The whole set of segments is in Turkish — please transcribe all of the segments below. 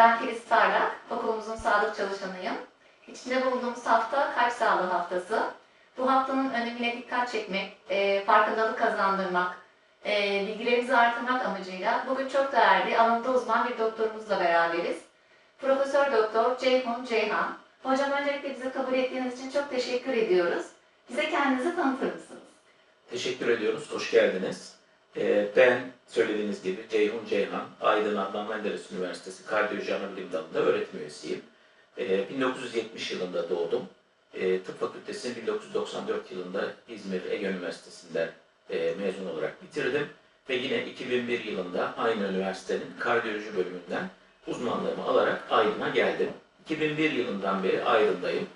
Ben Filiz Parlak, okulumuzun sağlık çalışanıyım. İçinde bulunduğumuz hafta kalp sağlığı haftası. Bu haftanın önemine dikkat çekmek, e, farkındalık kazandırmak, e, bilgilerimizi artırmak amacıyla bugün çok değerli, alanında uzman bir doktorumuzla beraberiz. Profesör Doktor Ceyhun Ceyhan. Hocam öncelikle bizi kabul ettiğiniz için çok teşekkür ediyoruz. Bize kendinizi tanıtır mısınız? Teşekkür ediyoruz, hoş geldiniz. Ee, Ben söylediğiniz gibi Ceyhun Ceyhan, Aydın Adnan Menderes Üniversitesi Kardiyoloji Anabilim Dalı'nda öğretim üyesiyim. Ee, 1970 yılında doğdum. Ee, Tıp Fakültesini 1994 yılında İzmir Ege Üniversitesi'nden e, mezun olarak bitirdim. Ve yine 2001 yılında aynı üniversitenin kardiyoloji bölümünden uzmanlığımı alarak Aydın'a geldim. 2001 yılından beri Aydın'dayım.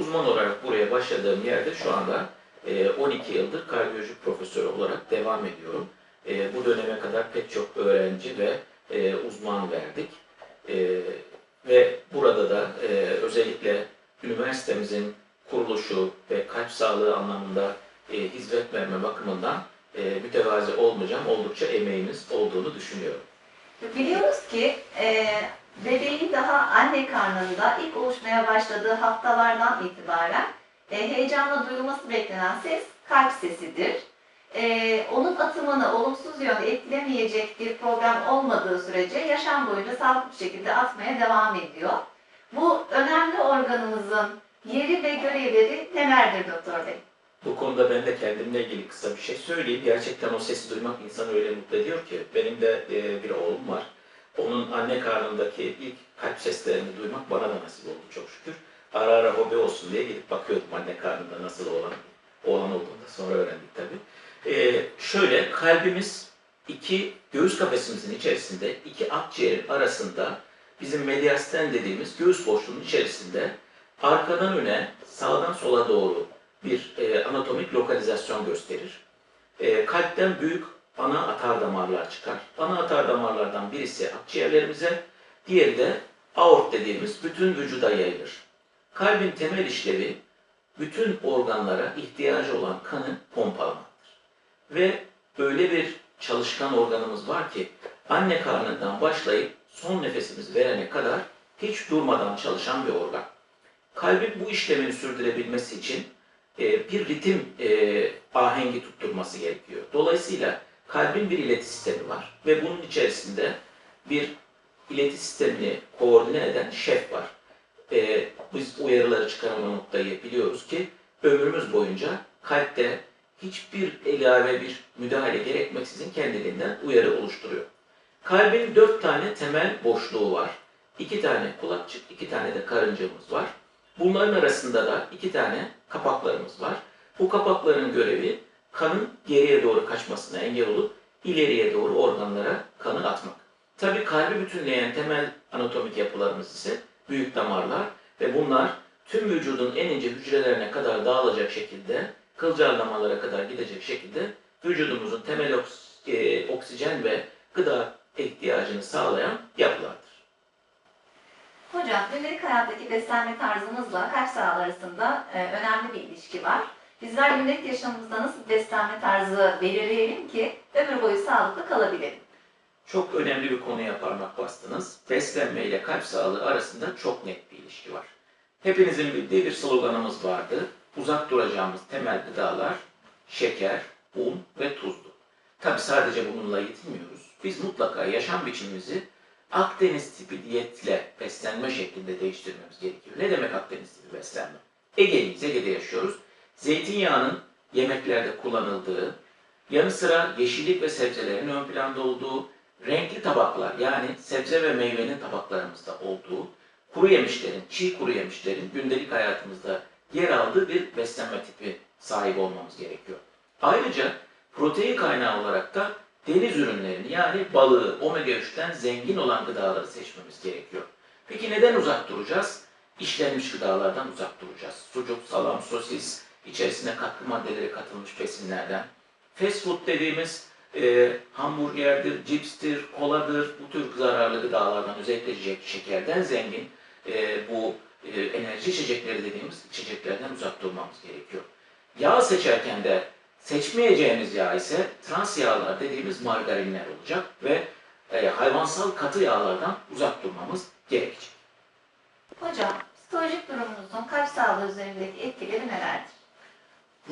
Uzman olarak buraya başladığım yerde şu anda e, 12 yıldır kardiyoloji profesörü olarak devam ediyorum. E, Bu döneme kadar pek çok öğrenci ve e, uzman verdik. E, Ve burada da e, özellikle üniversitemizin kuruluşu ve kalp sağlığı anlamında e, hizmet verme bakımından e, mütevazi olmayacağım, oldukça emeğimiz olduğunu düşünüyorum. Biliyoruz ki e, bebeğin daha anne karnında ilk oluşmaya başladığı haftalardan itibaren e, heyecanla duyulması beklenen ses kalp sesidir. E, onun atımını olumsuz yönde etkilemeyecek bir problem olmadığı sürece yaşam boyunca sağlıklı bir şekilde atmaya devam ediyor. Bu önemli organımızın yeri ve görevleri nelerdir doktor bey? Bu konuda ben de kendimle ilgili kısa bir şey söyleyeyim. Gerçekten o sesi duymak insanı öyle mutlu ediyor ki. Benim de e, bir oğlum var. Onun anne karnındaki ilk kalp seslerini duymak bana da nasip oldu çok şükür. Ara ara hobi olsun diye gidip bakıyordum anne karnında nasıl oğlan, oğlan olduğunu da sonra öğrendik tabii. E, şöyle kalbimiz iki göğüs kafesimizin içerisinde iki akciğerin arasında bizim medyasten dediğimiz göğüs boşluğunun içerisinde arkadan öne sağdan sola doğru bir e, anatomik lokalizasyon gösterir. E, kalpten büyük ana atar damarlar çıkar. Ana atar damarlardan birisi akciğerlerimize, diğeri de aort dediğimiz bütün vücuda yayılır. Kalbin temel işlevi bütün organlara ihtiyacı olan kanı pompalamaktır. Ve öyle bir çalışkan organımız var ki anne karnından başlayıp son nefesimizi verene kadar hiç durmadan çalışan bir organ. Kalbin bu işlemini sürdürebilmesi için e, bir ritim e, ahengi tutturması gerekiyor. Dolayısıyla kalbin bir ileti sistemi var ve bunun içerisinde bir ileti sistemini koordine eden şef var. E, biz uyarıları çıkarma noktayı biliyoruz ki ömrümüz boyunca kalpte hiçbir ilave bir müdahale gerekmeksizin kendiliğinden uyarı oluşturuyor. Kalbin dört tane temel boşluğu var. İki tane kulakçık, iki tane de karıncamız var. Bunların arasında da iki tane kapaklarımız var. Bu kapakların görevi kanın geriye doğru kaçmasına engel olup ileriye doğru organlara kanı atmak. Tabii kalbi bütünleyen temel anatomik yapılarımız ise büyük damarlar ve bunlar tüm vücudun en ince hücrelerine kadar dağılacak şekilde, kılcal damarlara kadar gidecek şekilde vücudumuzun temel e, oksijen ve gıda ihtiyacını sağlayan yapılardır. Hocam, gündelik hayattaki beslenme tarzımızla kalp sağlığı arasında e, önemli bir ilişki var. Bizler gündelik yaşamımızda nasıl beslenme tarzı belirleyelim ki ömür boyu sağlıklı kalabilelim? Çok önemli bir konuya parmak bastınız. Beslenme ile kalp sağlığı arasında çok net bir ilişki var. Hepinizin bildiği bir sloganımız vardı. Uzak duracağımız temel gıdalar şeker, un ve tuzlu. Tabi sadece bununla yetinmiyoruz. Biz mutlaka yaşam biçimimizi Akdeniz tipi diyetle beslenme şeklinde değiştirmemiz gerekiyor. Ne demek Akdeniz tipi beslenme? Ege'liyiz, Ege'de yaşıyoruz. Zeytinyağının yemeklerde kullanıldığı, yanı sıra yeşillik ve sebzelerin ön planda olduğu, renkli tabaklar yani sebze ve meyvenin tabaklarımızda olduğu, kuru yemişlerin, çiğ kuru yemişlerin gündelik hayatımızda yer aldığı bir beslenme tipi sahip olmamız gerekiyor. Ayrıca protein kaynağı olarak da deniz ürünlerini yani balığı, omega 3'ten zengin olan gıdaları seçmemiz gerekiyor. Peki neden uzak duracağız? İşlenmiş gıdalardan uzak duracağız. Sucuk, salam, sosis, içerisine katkı maddeleri katılmış besinlerden. Fast food dediğimiz e, hamburgerdir, cipstir, koladır, bu tür zararlı gıdalardan özellikle şek- şekerden zengin e, bu e, enerji içecekleri dediğimiz içeceklerden uzak durmamız gerekiyor. Yağ seçerken de seçmeyeceğimiz yağ ise trans yağlar dediğimiz margarinler olacak ve e, hayvansal katı yağlardan uzak durmamız gerekecek. Hocam, psikolojik durumunuzun kalp sağlığı üzerindeki etkileri nelerdir?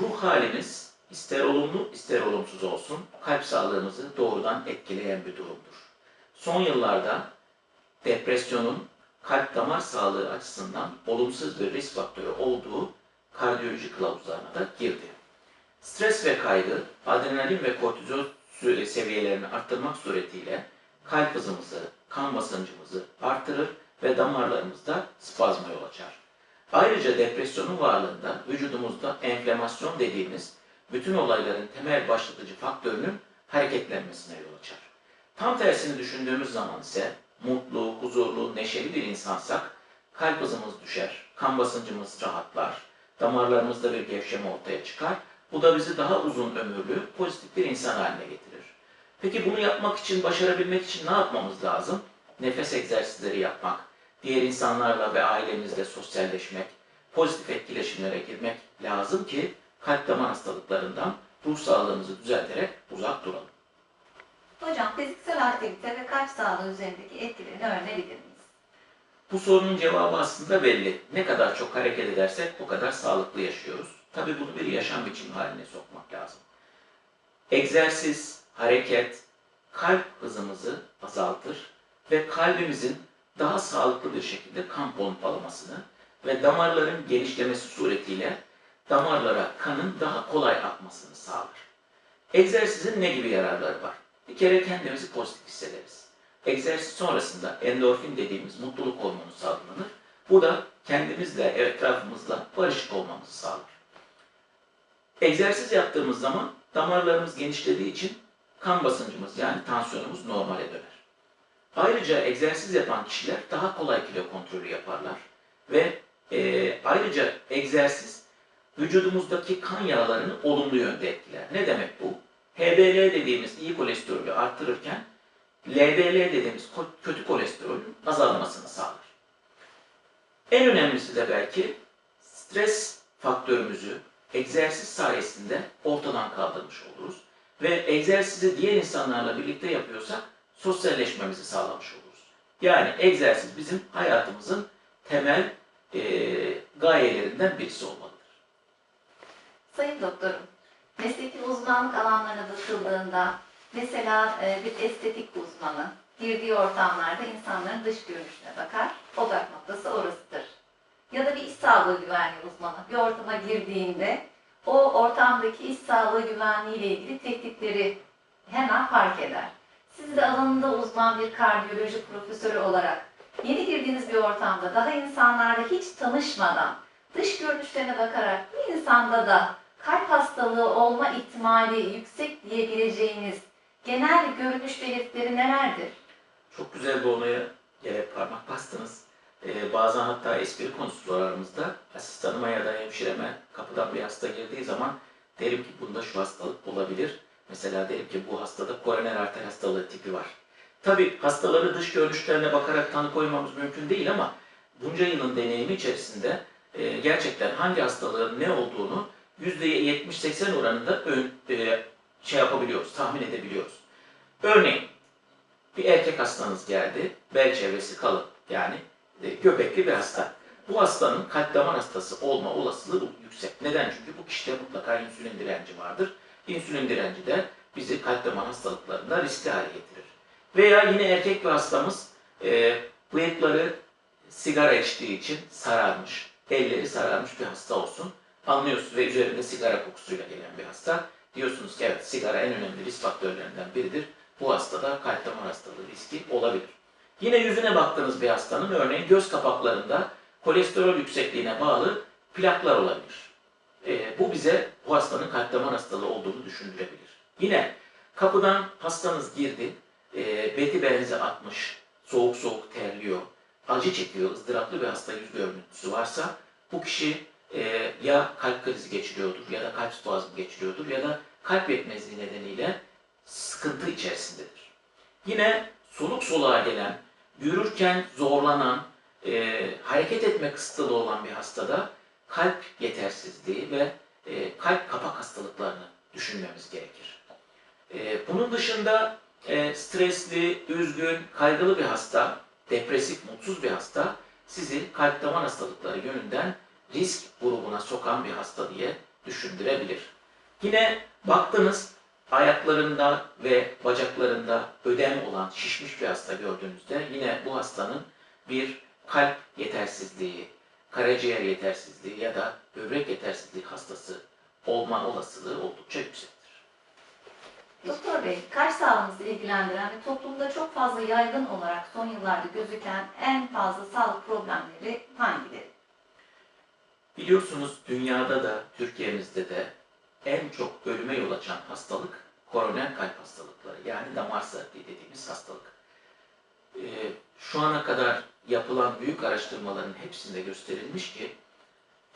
Ruh halimiz ister olumlu ister olumsuz olsun kalp sağlığımızı doğrudan etkileyen bir durumdur. Son yıllarda depresyonun kalp damar sağlığı açısından olumsuz bir risk faktörü olduğu kardiyoloji kılavuzlarına da girdi. Stres ve kaygı, adrenalin ve kortizol seviyelerini arttırmak suretiyle kalp hızımızı, kan basıncımızı artırır ve damarlarımızda spazma yol açar. Ayrıca depresyonun varlığında vücudumuzda enflamasyon dediğimiz bütün olayların temel başlatıcı faktörünün hareketlenmesine yol açar. Tam tersini düşündüğümüz zaman ise mutlu, huzurlu, neşeli bir insansak kalp hızımız düşer, kan basıncımız rahatlar, damarlarımızda bir gevşeme ortaya çıkar. Bu da bizi daha uzun ömürlü, pozitif bir insan haline getirir. Peki bunu yapmak için, başarabilmek için ne yapmamız lazım? Nefes egzersizleri yapmak, diğer insanlarla ve ailemizle sosyalleşmek, pozitif etkileşimlere girmek lazım ki kalp damar hastalıklarından ruh sağlığımızı düzelterek uzak duralım. Hocam, fiziksel aktivite ve kalp sağlığı üzerindeki etkilerini öğrenebilir miyiz? Bu sorunun cevabı aslında belli. Ne kadar çok hareket edersek o kadar sağlıklı yaşıyoruz. Tabii bunu bir yaşam biçimi haline sokmak lazım. Egzersiz, hareket, kalp hızımızı azaltır ve kalbimizin daha sağlıklı bir şekilde kan pompalamasını ve damarların genişlemesi suretiyle damarlara kanın daha kolay akmasını sağlar. Egzersizin ne gibi yararları var? Bir kere kendimizi pozitif hissederiz. Egzersiz sonrasında endorfin dediğimiz mutluluk hormonu salgılanır. Bu da kendimizle, etrafımızla barışık olmamızı sağlar. Egzersiz yaptığımız zaman damarlarımız genişlediği için kan basıncımız yani tansiyonumuz normale döner. Ayrıca egzersiz yapan kişiler daha kolay kilo kontrolü yaparlar ve e, ayrıca egzersiz vücudumuzdaki kan yağlarını olumlu yönde etkiler. Ne demek bu? HDL dediğimiz iyi kolesterolü artırırken LDL dediğimiz kötü kolesterolün azalmasını sağlar. En önemlisi de belki stres faktörümüzü egzersiz sayesinde ortadan kaldırmış oluruz. Ve egzersizi diğer insanlarla birlikte yapıyorsak sosyalleşmemizi sağlamış oluruz. Yani egzersiz bizim hayatımızın temel eee, gayelerinden birisi olmalıdır. Sayın doktorum, mesleki uzmanlık alanlarına bakıldığında mesela e, bir estetik uzmanı girdiği ortamlarda insanların dış görünüşüne bakar, odak noktası orasıdır. Ya da bir iş sağlığı güvenliği uzmanı bir ortama girdiğinde o ortamdaki iş sağlığı güvenliği ile ilgili tehditleri hemen fark eder. Siz de alanında uzman bir kardiyoloji profesörü olarak yeni girdiğiniz bir ortamda daha insanlarla hiç tanışmadan dış görünüşlerine bakarak bir insanda da kalp hastalığı olma ihtimali yüksek diyebileceğiniz genel görünüş belirtileri nelerdir? Çok güzel bir olaya gerek parmak bastınız. Ee, bazen hatta espri konusu aramızda. Asistanıma ya da hemşireme kapıdan bir hasta girdiği zaman derim ki bunda şu hastalık olabilir. Mesela derim ki bu hastada koroner arter hastalığı tipi var. Tabi hastaları dış görünüşlerine bakarak tanı koymamız mümkün değil ama bunca yılın deneyimi içerisinde e, gerçekten hangi hastalığın ne olduğunu %70-80 oranında ön, e, şey yapabiliyoruz, tahmin edebiliyoruz. Örneğin bir erkek hastanız geldi, bel çevresi kalın yani e, göbekli bir hasta. Bu hastanın kalp damar hastası olma olasılığı yüksek. Neden? Çünkü bu kişide mutlaka insülin direnci vardır. İnsülin direnci de bizi kalp damar hastalıklarında riskli hale getirir. Veya yine erkek bir hastamız e, bıyıkları sigara içtiği için sararmış, elleri sararmış bir hasta olsun. Anlıyorsunuz ve üzerinde sigara kokusuyla gelen bir hasta. Diyorsunuz ki evet sigara en önemli risk faktörlerinden biridir. Bu hastada kalp damar hastalığı riski olabilir. Yine yüzüne baktığınız bir hastanın örneğin göz kapaklarında kolesterol yüksekliğine bağlı plaklar olabilir. Ee, bu bize bu hastanın kalp damar hastalığı olduğunu düşündürebilir. Yine kapıdan hastanız girdi, e, beti benzi atmış, soğuk soğuk terliyor, acı çekiyor, ızdıraplı bir hasta yüz görüntüsü varsa bu kişi e, ya kalp krizi geçiriyordur ya da kalp spazmı geçiriyordur ya da kalp yetmezliği nedeniyle sıkıntı içerisindedir. Yine soluk soluğa gelen, yürürken zorlanan, e, hareket etme kısıtlı olan bir hastada kalp yetersizliği ve e, kalp kapak hastalıklarını düşünmemiz gerekir. E, bunun dışında e, stresli, üzgün, kaygılı bir hasta, depresif, mutsuz bir hasta sizi kalp damar hastalıkları yönünden risk grubuna sokan bir hasta diye düşündürebilir. Yine baktınız ayaklarında ve bacaklarında ödem olan şişmiş bir hasta gördüğünüzde yine bu hastanın bir kalp yetersizliği, karaciğer yetersizliği ya da böbrek yetersizliği hastası olma olasılığı oldukça yüksektir. Doktor Bey, kalp sağlığımızı ilgilendiren ve toplumda çok fazla yaygın olarak son yıllarda gözüken en fazla sağlık problemleri hangileri? Biliyorsunuz dünyada da Türkiye'mizde de en çok ölüme yol açan hastalık koroner kalp hastalıkları yani damar sertliği dediğimiz hastalık. Ee, şu ana kadar yapılan büyük araştırmaların hepsinde gösterilmiş ki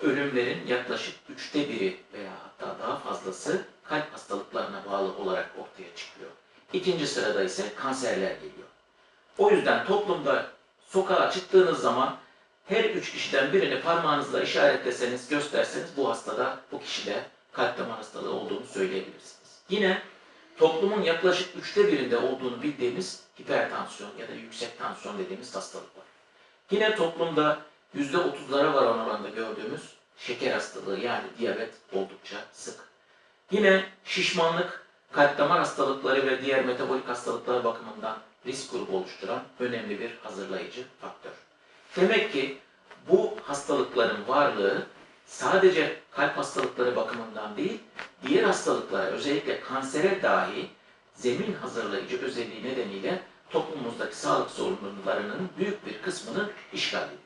ölümlerin yaklaşık üçte biri veya hatta daha fazlası kalp hastalıklarına bağlı olarak ortaya çıkıyor. İkinci sırada ise kanserler geliyor. O yüzden toplumda sokağa çıktığınız zaman her üç kişiden birini parmağınızla işaretleseniz, gösterseniz bu hastada, bu kişide kalp damar hastalığı olduğunu söyleyebilirsiniz. Yine toplumun yaklaşık üçte birinde olduğunu bildiğimiz hipertansiyon ya da yüksek tansiyon dediğimiz hastalık var. Yine toplumda yüzde otuzlara varan oranda gördüğümüz şeker hastalığı yani diyabet oldukça sık. Yine şişmanlık, kalp damar hastalıkları ve diğer metabolik hastalıklar bakımından risk grubu oluşturan önemli bir hazırlayıcı faktör. Demek ki bu hastalıkların varlığı sadece kalp hastalıkları bakımından değil, diğer hastalıklara özellikle kansere dahi zemin hazırlayıcı özelliği nedeniyle toplumumuzdaki sağlık sorunlarının büyük bir kısmını işgal ediyor.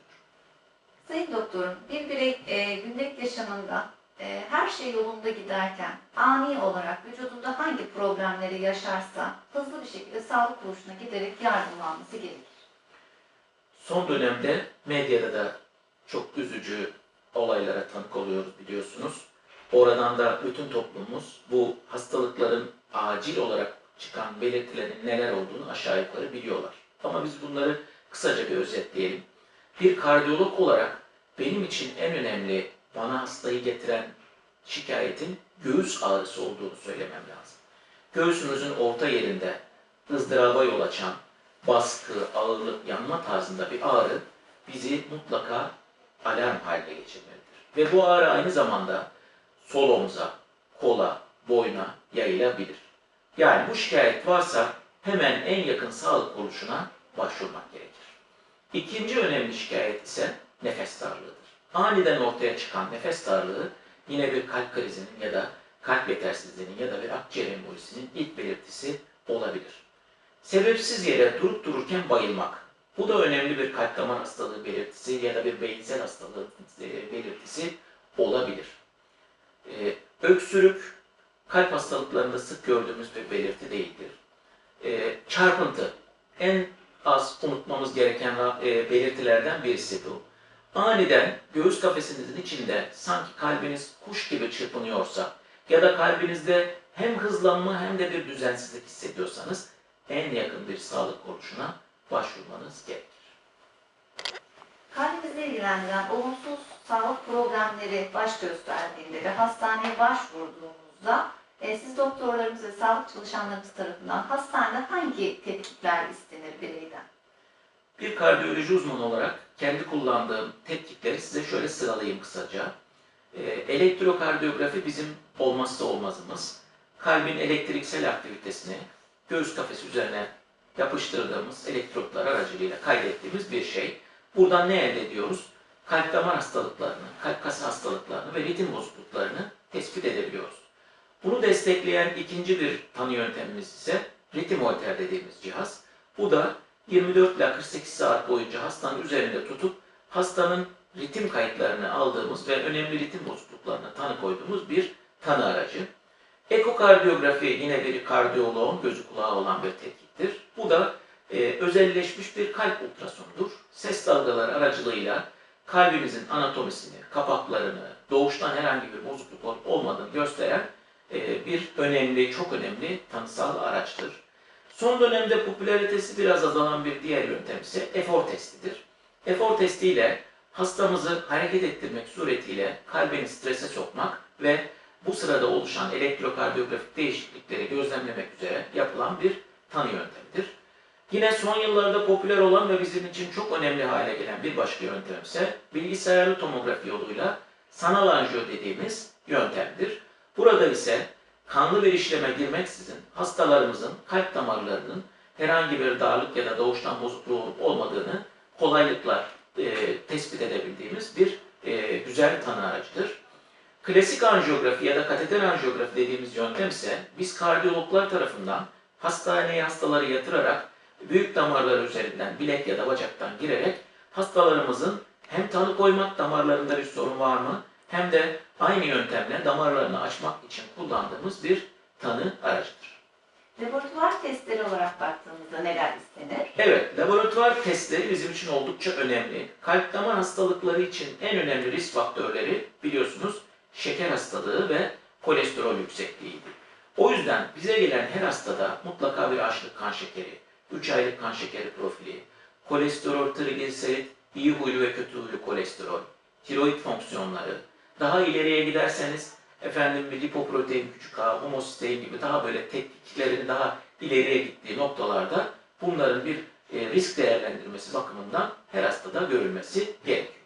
Sayın doktorum, bir birey e, gündelik yaşamında e, her şey yolunda giderken ani olarak vücudunda hangi problemleri yaşarsa hızlı bir şekilde sağlık kuruluşuna giderek yardımlanması gerekir. Son dönemde medyada da çok üzücü olaylara tanık oluyoruz biliyorsunuz. Oradan da bütün toplumumuz bu hastalıkların acil olarak çıkan belirtilerin neler olduğunu aşağı yukarı biliyorlar. Ama biz bunları kısaca bir özetleyelim. Bir kardiyolog olarak benim için en önemli bana hastayı getiren şikayetin göğüs ağrısı olduğunu söylemem lazım. Göğsünüzün orta yerinde ızdıraba yol açan, baskı, ağırlık, yanma tarzında bir ağrı bizi mutlaka alarm haline geçirmelidir. Ve bu ağrı aynı zamanda sol omza, kola, boyna yayılabilir. Yani bu şikayet varsa hemen en yakın sağlık kuruluşuna başvurmak gerekir. İkinci önemli şikayet ise nefes darlığıdır. Aniden ortaya çıkan nefes darlığı yine bir kalp krizinin ya da kalp yetersizliğinin ya da bir akciğer embolisinin ilk belirtisi olabilir. Sebepsiz yere durup dururken bayılmak. Bu da önemli bir kalp damar hastalığı belirtisi ya da bir beyinsel hastalığı e, belirtisi olabilir. Ee, öksürük kalp hastalıklarında sık gördüğümüz bir belirti değildir. Ee, çarpıntı en az unutmamız gereken e, belirtilerden birisi bu. Aniden göğüs kafesinizin içinde sanki kalbiniz kuş gibi çırpınıyorsa ya da kalbinizde hem hızlanma hem de bir düzensizlik hissediyorsanız en yakın bir sağlık kuruluşuna başvurmanız gerekir. Kalbimizi ilgilendiren olumsuz sağlık problemleri baş gösterdiğinde ve hastaneye başvurduğumuzda e, siz doktorlarımız ve sağlık çalışanlarımız tarafından hastanede hangi tetkikler istenir bireyden? Bir kardiyoloji uzmanı olarak kendi kullandığım tetkikleri size şöyle sıralayayım kısaca. Ee, elektrokardiyografi bizim olmazsa olmazımız. Kalbin elektriksel aktivitesini göğüs kafesi üzerine yapıştırdığımız elektrotlar aracılığıyla kaydettiğimiz bir şey. Buradan ne elde ediyoruz? Kalp damar hastalıklarını, kalp kası hastalıklarını ve ritim bozukluklarını tespit edebiliyoruz. Bunu destekleyen ikinci bir tanı yöntemimiz ise ritmolter dediğimiz cihaz. Bu da 24 ile 48 saat boyunca hastanın üzerinde tutup hastanın ritim kayıtlarını aldığımız ve önemli ritim bozukluklarına tanı koyduğumuz bir tanı aracı. Ekokardiyografi yine bir kardiyoloğun gözü kulağı olan bir tetkiktir. Bu da e, özelleşmiş bir kalp ultrasonudur. Ses dalgaları aracılığıyla kalbimizin anatomisini, kapaklarını, doğuştan herhangi bir bozukluk olup olmadığını gösteren e, bir önemli, çok önemli tanısal araçtır. Son dönemde popülaritesi biraz azalan bir diğer yöntem ise efor testidir. Efor testiyle hastamızı hareket ettirmek suretiyle kalbini strese sokmak ve bu sırada oluşan elektrokardiyografik değişiklikleri gözlemlemek üzere yapılan bir tanı yöntemidir. Yine son yıllarda popüler olan ve bizim için çok önemli hale gelen bir başka yöntem ise bilgisayarlı tomografi yoluyla sanal anjiyo dediğimiz yöntemdir. Burada ise kanlı bir işleme girmeksizin hastalarımızın kalp damarlarının herhangi bir darlık ya da doğuştan bozukluğu olmadığını kolaylıkla e, tespit edebildiğimiz bir e, güzel tanı aracıdır. Klasik anjiyografi ya da kateter anjiyografi dediğimiz yöntem ise biz kardiyologlar tarafından hastaneye hastaları yatırarak büyük damarlar üzerinden bilek ya da bacaktan girerek hastalarımızın hem tanı koymak damarlarında bir sorun var mı hem de aynı yöntemle damarlarını açmak için kullandığımız bir tanı aracıdır. Laboratuvar testleri olarak baktığımızda neler istenir? Evet, laboratuvar testleri bizim için oldukça önemli. Kalp damar hastalıkları için en önemli risk faktörleri biliyorsunuz şeker hastalığı ve kolesterol yüksekliğiydi. O yüzden bize gelen her hastada mutlaka bir açlık kan şekeri, 3 aylık kan şekeri profili, kolesterol, trigliserit, iyi huylu ve kötü huylu kolesterol, tiroid fonksiyonları, daha ileriye giderseniz efendim lipoprotein küçük a, homosistein gibi daha böyle tetkiklerin daha ileriye gittiği noktalarda bunların bir e, risk değerlendirmesi bakımından her hastada görülmesi gerekiyor.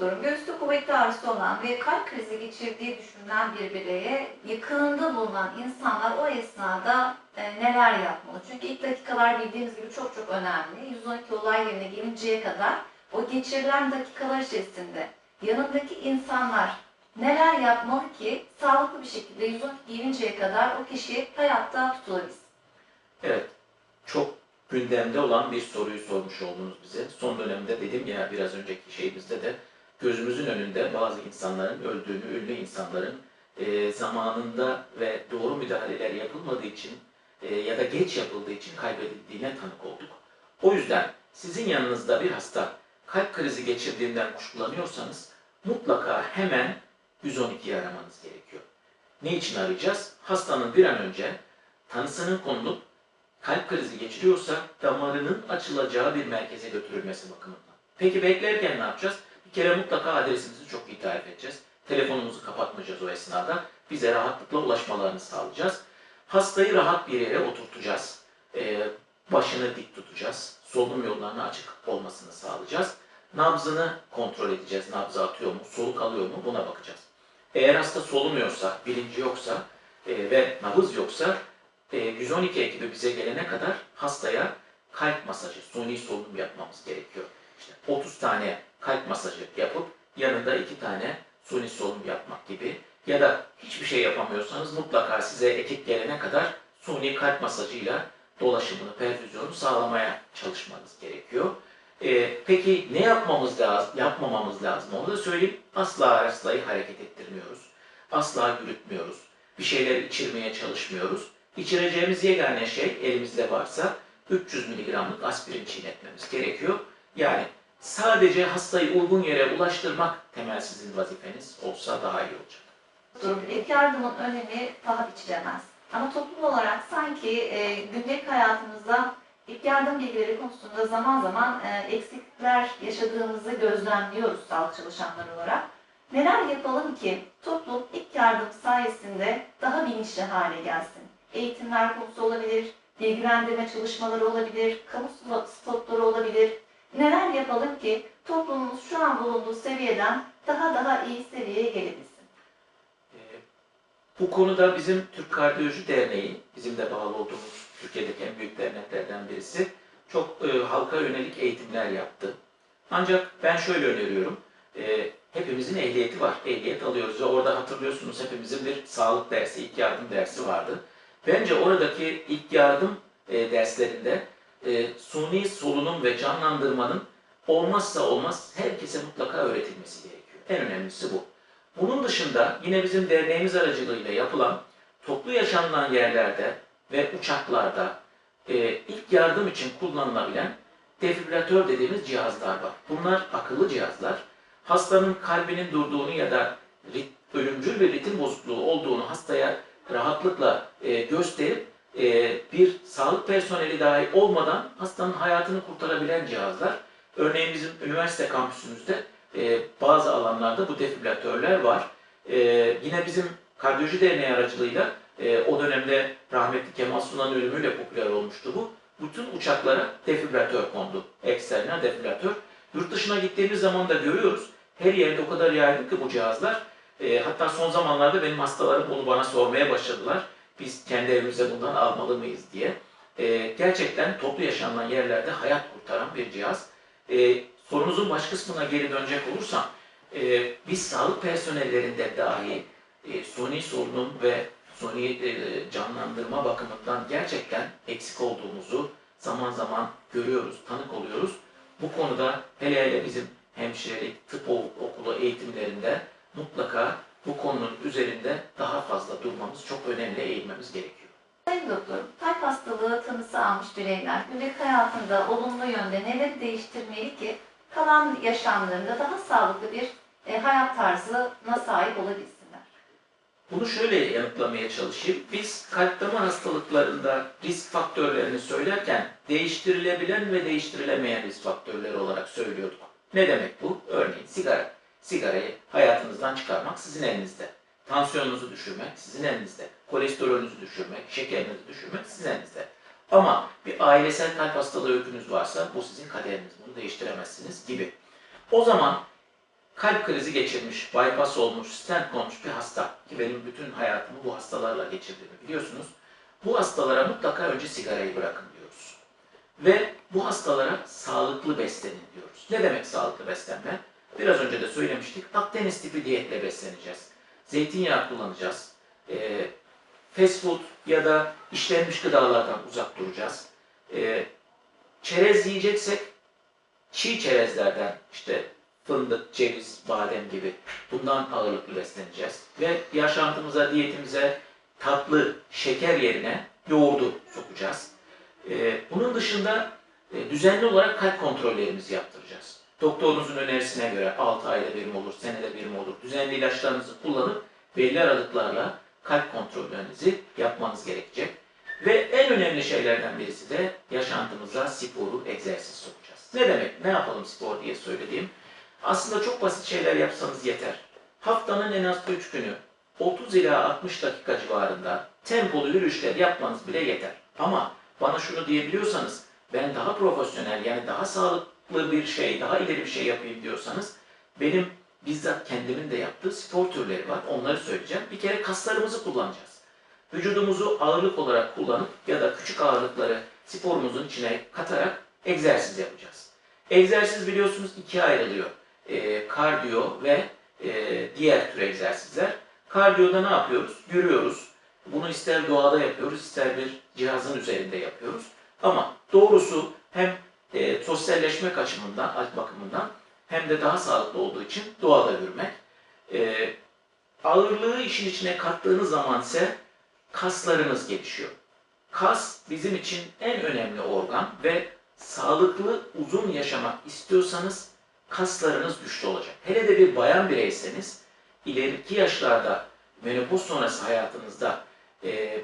Durum göğüste kuvvetli ağrısı olan ve kalp krizi geçirdiği düşünülen bir bireye yakınında bulunan insanlar o esnada e, neler yapmalı? Çünkü ilk dakikalar bildiğimiz gibi çok çok önemli. 112 olay yerine gelinceye kadar o geçirilen dakikalar içerisinde yanındaki insanlar neler yapmalı ki sağlıklı bir şekilde 112 gelinceye kadar o kişi hayatta tutulabilsin? Evet, çok gündemde olan bir soruyu sormuş oldunuz bize. Son dönemde dedim ya biraz önceki şeyimizde de gözümüzün önünde bazı insanların öldüğünü, ünlü insanların e, zamanında ve doğru müdahaleler yapılmadığı için e, ya da geç yapıldığı için kaybedildiğine tanık olduk. O yüzden sizin yanınızda bir hasta kalp krizi geçirdiğinden kuşkulanıyorsanız mutlaka hemen 112'yi aramanız gerekiyor. Ne için arayacağız? Hastanın bir an önce tanısının konulup kalp krizi geçiriyorsa damarının açılacağı bir merkeze götürülmesi bakımından. Peki beklerken ne yapacağız? Kere mutlaka adresimizi çok iyi tarif edeceğiz. Telefonumuzu kapatmayacağız o esnada. Bize rahatlıkla ulaşmalarını sağlayacağız. Hastayı rahat bir yere oturtacağız. Ee, başını dik tutacağız. Solunum yollarını açık olmasını sağlayacağız. Nabzını kontrol edeceğiz. Nabzı atıyor mu, soluk alıyor mu buna bakacağız. Eğer hasta solumuyorsa, bilinci yoksa e, ve nabız yoksa e, 112 ekibi bize gelene kadar hastaya kalp masajı, suni solunum yapmamız gerekiyor. İşte 30 tane kalp masajı yapıp yanında 2 tane suni solunum yapmak gibi ya da hiçbir şey yapamıyorsanız mutlaka size ekip gelene kadar suni kalp masajıyla dolaşımını, perfüzyonu sağlamaya çalışmanız gerekiyor. E, peki ne yapmamız lazım, yapmamamız lazım onu da söyleyeyim. Asla hastayı hareket ettirmiyoruz. Asla yürütmüyoruz. Bir şeyler içirmeye çalışmıyoruz. İçireceğimiz yegane şey elimizde varsa 300 mg'lık aspirin çiğnetmemiz gerekiyor. Yani sadece hastayı uygun yere ulaştırmak temel sizin vazifeniz olsa daha iyi olacak. Durum ilk yardımın önemi paha biçilemez. Ama toplum olarak sanki e, gündelik hayatımızda ilk yardım bilgileri konusunda zaman zaman e, eksiklikler yaşadığımızı gözlemliyoruz sağlık çalışanları olarak. Neler yapalım ki toplum ilk yardım sayesinde daha bilinçli hale gelsin? Eğitimler konusu olabilir, bilgilendirme çalışmaları olabilir, kamu spotları olabilir. Neler yapalım ki toplumumuz şu an bulunduğu seviyeden daha daha iyi seviyeye gelebilsin? Ee, Bu konuda bizim Türk Kardiyoloji Derneği, bizim de bağlı olduğumuz Türkiye'deki en büyük derneklerden birisi, çok e, halka yönelik eğitimler yaptı. Ancak ben şöyle öneriyorum, e, hepimizin ehliyeti var, ehliyet alıyoruz ve orada hatırlıyorsunuz hepimizin bir sağlık dersi, ilk yardım dersi vardı. Bence oradaki ilk yardım e, derslerinde e, suni solunum ve canlandırmanın olmazsa olmaz herkese mutlaka öğretilmesi gerekiyor. En önemlisi bu. Bunun dışında yine bizim derneğimiz aracılığıyla yapılan toplu yaşanılan yerlerde ve uçaklarda e, ilk yardım için kullanılabilen defibrilatör dediğimiz cihazlar var. Bunlar akıllı cihazlar. Hastanın kalbinin durduğunu ya da ölümcül bir ritim bozukluğu olduğunu hastaya rahatlıkla e, gösterip e, bir sağlık personeli dahi olmadan hastanın hayatını kurtarabilen cihazlar. Örneğin bizim üniversite kampüsümüzde e, bazı alanlarda bu defibrilatörler var. E, yine bizim kardiyoloji derneği aracılığıyla E, o dönemde rahmetli Kemal Sunal'ın ölümüyle popüler olmuştu bu. Bütün uçaklara defibrilatör kondu. Eksternal defibrilatör. Yurt dışına gittiğimiz zaman da görüyoruz. Her yerde o kadar yaygın ki bu cihazlar. E, hatta son zamanlarda benim hastalarım bunu bana sormaya başladılar. Biz kendi evimize bundan almalı mıyız diye. E, gerçekten toplu yaşanılan yerlerde hayat kurtaran bir cihaz. E, sorunuzun baş kısmına geri dönecek olursam, e, biz sağlık personellerinde dahi e, suni solunum ve suni e, canlandırma bakımından gerçekten eksik olduğumuzu zaman zaman görüyoruz, tanık oluyoruz. Bu konuda hele hele bizim hemşirelik, tıp okulu eğitimlerinde mutlaka bu konunun üzerinde daha fazla durmamız, çok önemli eğilmemiz gerekiyor. Sayın doktorum, kalp hastalığı tanısı almış bireyler günlük hayatında olumlu yönde neleri değiştirmeli ki kalan yaşamlarında daha sağlıklı bir e, hayat tarzına sahip olabilsinler? Bunu şöyle yanıtlamaya çalışayım. Biz kalp damar hastalıklarında risk faktörlerini söylerken değiştirilebilen ve değiştirilemeyen risk faktörleri olarak söylüyorduk. Ne demek bu? Örneğin sigara. Sigarayı hayatınızdan çıkarmak sizin elinizde. Tansiyonunuzu düşürmek sizin elinizde. Kolesterolünüzü düşürmek, şekerinizi düşürmek sizin elinizde. Ama bir ailesel kalp hastalığı öykünüz varsa bu sizin kaderiniz. Bunu değiştiremezsiniz gibi. O zaman kalp krizi geçirmiş, bypass olmuş, stent konmuş bir hasta ki benim bütün hayatımı bu hastalarla geçirdiğimi biliyorsunuz. Bu hastalara mutlaka önce sigarayı bırakın diyoruz. Ve bu hastalara sağlıklı beslenin diyoruz. Ne demek sağlıklı beslenme? Biraz önce de söylemiştik. Akdeniz tipi diyetle besleneceğiz. Zeytinyağı kullanacağız. Ee, fast food ya da işlenmiş gıdalardan uzak duracağız. Ee, çerez yiyeceksek çiğ çerezlerden işte fındık, ceviz, badem gibi bundan ağırlıklı besleneceğiz. Ve yaşantımıza, diyetimize tatlı, şeker yerine yoğurdu sokacağız. Ee, bunun dışında e, düzenli olarak kalp kontrollerimizi yaptıracağız. Doktorunuzun önerisine göre 6 ayda bir mi olur, senede bir mi olur, düzenli ilaçlarınızı kullanıp belli aralıklarla kalp kontrollerinizi yapmanız gerekecek. Ve en önemli şeylerden birisi de yaşantımıza sporu, egzersiz sokacağız. Ne demek, ne yapalım spor diye söylediğim. Aslında çok basit şeyler yapsanız yeter. Haftanın en az 3 günü 30 ila 60 dakika civarında tempolu yürüyüşler yapmanız bile yeter. Ama bana şunu diyebiliyorsanız ben daha profesyonel yani daha sağlıklı bir şey, daha ileri bir şey yapayım diyorsanız benim bizzat kendimin de yaptığı spor türleri var. Onları söyleyeceğim. Bir kere kaslarımızı kullanacağız. Vücudumuzu ağırlık olarak kullanıp ya da küçük ağırlıkları sporumuzun içine katarak egzersiz yapacağız. Egzersiz biliyorsunuz ikiye ayrılıyor. Ee, kardiyo ve e, diğer tür egzersizler. Kardiyoda ne yapıyoruz? Yürüyoruz. Bunu ister doğada yapıyoruz, ister bir cihazın üzerinde yapıyoruz. Ama doğrusu hem e, sosyalleşmek açımından, bakımından hem de daha sağlıklı olduğu için doğada yürümek. E, ağırlığı işin içine kattığınız zaman ise kaslarınız gelişiyor. Kas bizim için en önemli organ ve sağlıklı uzun yaşamak istiyorsanız kaslarınız güçlü olacak. Hele de bir bayan bireyseniz ileriki yaşlarda menopoz sonrası hayatınızda e,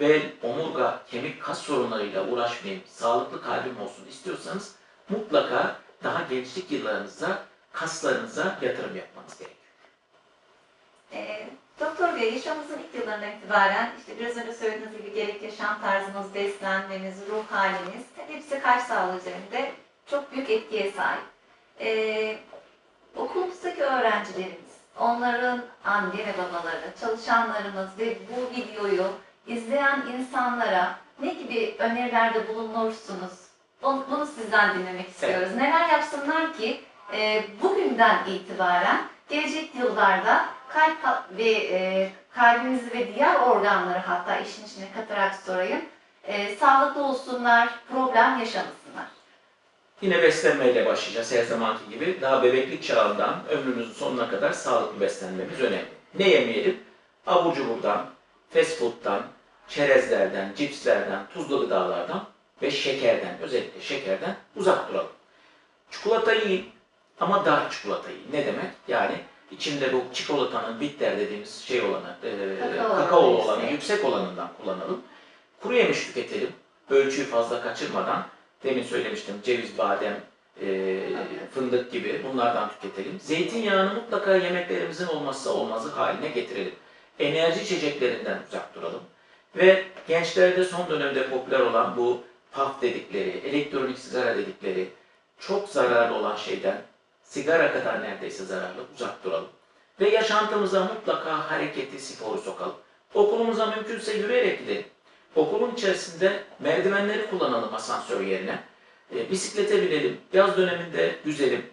bel, omurga, kemik, kas sorunlarıyla uğraşmayayım, sağlıklı kalbim olsun istiyorsanız mutlaka daha gençlik yıllarınızda kaslarınıza yatırım yapmanız gerekiyor. E, doktor Bey, yaşamınızın ilk yıllarından itibaren işte biraz önce söylediğiniz gibi gerek yaşam tarzınız, beslenmeniz, ruh haliniz hepsi kalp sağlığı üzerinde çok büyük etkiye sahip. E, okulumuzdaki öğrencilerimiz, onların anne ve babaları, çalışanlarımız ve bu videoyu izleyen insanlara ne gibi önerilerde bulunursunuz? Bunu, sizden dinlemek istiyoruz. Neler yapsınlar ki e, bugünden itibaren gelecek yıllarda kalp ve e, kalbimizi ve diğer organları hatta işin içine katarak sorayım. e, sağlıklı olsunlar, problem yaşamasınlar. Yine beslenmeyle başlayacağız her zamanki gibi. Daha bebeklik çağından ömrümüzün sonuna kadar sağlıklı beslenmemiz önemli. Ne yemeyelim? Abur cuburdan, fast food'dan, çerezlerden, cipslerden, tuzlu gıdalardan ve şekerden, özellikle şekerden uzak duralım. Çikolata yiyin ama dark çikolata yiyin. Ne demek? Yani içinde bu çikolatanın bitter dediğimiz şey olanı, e, Kakao olanı yüksek. yüksek olanından kullanalım. Kuru yemiş tüketelim. Ölçüyü fazla kaçırmadan. Demin söylemiştim ceviz, badem, e, fındık gibi bunlardan tüketelim. Zeytinyağını mutlaka yemeklerimizin olmazsa olmazı haline getirelim. enerji içeceklerinden uzak duralım. Ve gençlerde son dönemde popüler olan bu puff dedikleri, elektronik sigara dedikleri çok zararlı olan şeyden sigara kadar neredeyse zararlı uzak duralım. Ve yaşantımıza mutlaka hareketi, sporu sokalım. Okulumuza mümkünse yürüyerek gidelim. Okulun içerisinde merdivenleri kullanalım asansör yerine. E, bisiklete binelim, yaz döneminde yüzelim.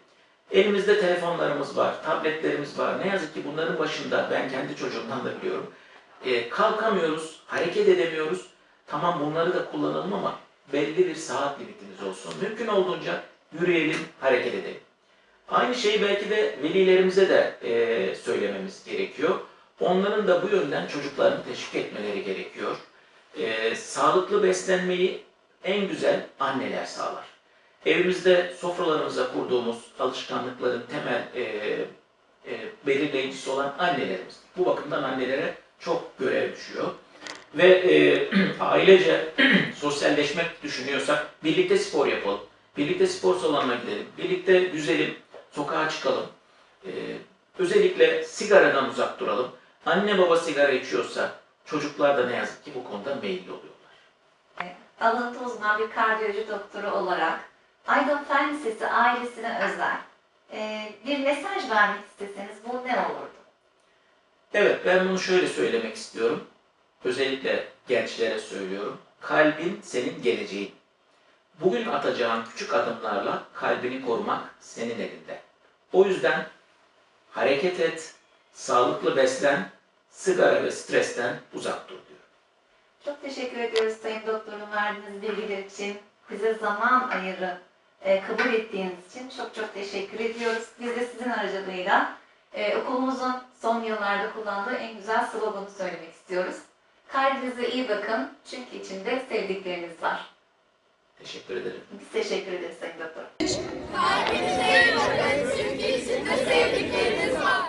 Elimizde telefonlarımız var, tabletlerimiz var. Ne yazık ki bunların başında ben kendi çocuğumdan da biliyorum. E, kalkamıyoruz, hareket edemiyoruz. Tamam bunları da kullanalım ama belli bir saat limitimiz olsun. Mümkün olduğunca yürüyelim, hareket edelim. Aynı şeyi belki de velilerimize de e, söylememiz gerekiyor. Onların da bu yönden çocuklarını teşvik etmeleri gerekiyor. E, sağlıklı beslenmeyi en güzel anneler sağlar. Evimizde sofralarımıza kurduğumuz alışkanlıkların temel e, e, belirleyicisi olan annelerimiz. Bu bakımdan annelere çok görev düşüyor. Ve e, ailece sosyalleşmek düşünüyorsak birlikte spor yapalım. Birlikte spor salonuna gidelim. Birlikte yüzelim, sokağa çıkalım. E, özellikle sigaradan uzak duralım. Anne baba sigara içiyorsa çocuklar da ne yazık ki bu konuda meyilli oluyorlar. Alıntı uzman bir kardiyoloji doktoru olarak Aydın Fen Lisesi ailesine özel e, bir mesaj vermek isteseniz bu ne olurdu? Evet ben bunu şöyle söylemek istiyorum. Özellikle gençlere söylüyorum. Kalbin senin geleceğin. Bugün atacağın küçük adımlarla kalbini korumak senin elinde. O yüzden hareket et, sağlıklı beslen, sigara ve stresten uzak dur diyorum. Çok teşekkür ediyoruz Sayın Doktorum verdiğiniz bilgiler için. Bize zaman ayırı e, kabul ettiğiniz için çok çok teşekkür ediyoruz. Biz de sizin aracılığıyla e, okulumuzun son yıllarda kullandığı en güzel sloganı söylemek istiyoruz. Kalbinize iyi bakın çünkü içinde sevdikleriniz var. Teşekkür ederim. Biz teşekkür ederiz Sayın Doktor. Kalbinize iyi bakın çünkü içinde sevdikleriniz var.